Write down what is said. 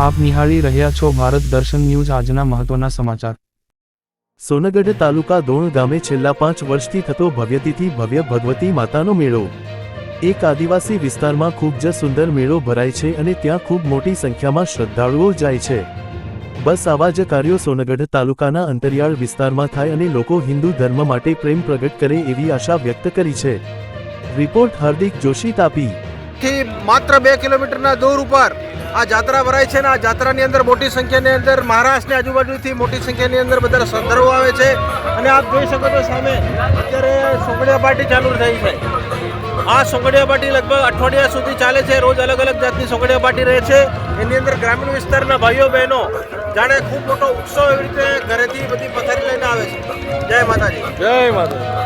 આપ નિહાળી રહ્યા છો ભારત દર્શન ન્યૂઝ આજના મહત્વના સમાચાર. સોનગઢ તાલુકા દોણ ગામે છેલ્લા પાંચ વર્ષથી થતો ભવ્યતિથી ભવ્ય ભગવતી માતાનો મેળો. એક આદિવાસી વિસ્તારમાં ખૂબ જ સુંદર મેળો ભરાય છે અને ત્યાં ખૂબ મોટી સંખ્યામાં શ્રદ્ધાળુઓ જાય છે. બસ આવા જ કાર્યો સોનગઢ તાલુકાના અંતરિયાળ વિસ્તારમાં થાય અને લોકો હિન્દુ ધર્મ માટે પ્રેમ પ્રગટ કરે એવી આશા વ્યક્ત કરી છે. રિપોર્ટ હાર્દિક જોશી તાપી. થી માત્ર બે કિલોમીટરના દૂર ઉપર આ જાત્રા ભરાય છે ને આ જાત્રાની અંદર મોટી સંખ્યાની અંદર મહારાષ્ટ્રની આજુબાજુથી મોટી સંખ્યાની અંદર બધા શ્રદ્ધાળુઓ આવે છે. અને આપ જોઈ શકો છો સામે, અત્યારે સોગડિયા પાર્ટી ચાલુ થઈ છે. આ સોંગડિયા પાર્ટી લગભગ અઠવાડિયા સુધી ચાલે છે. રોજ અલગ અલગ જાતની સોંગડિયા પાર્ટી રહે છે. એની અંદર ગ્રામીણ વિસ્તારના ભાઈઓ, બહેનો જાણે ખૂબ મોટો ઉત્સવ એવી રીતે ઘરેથી બધી પથારી લઈને આવે છે. જય માતાજી. જય માતા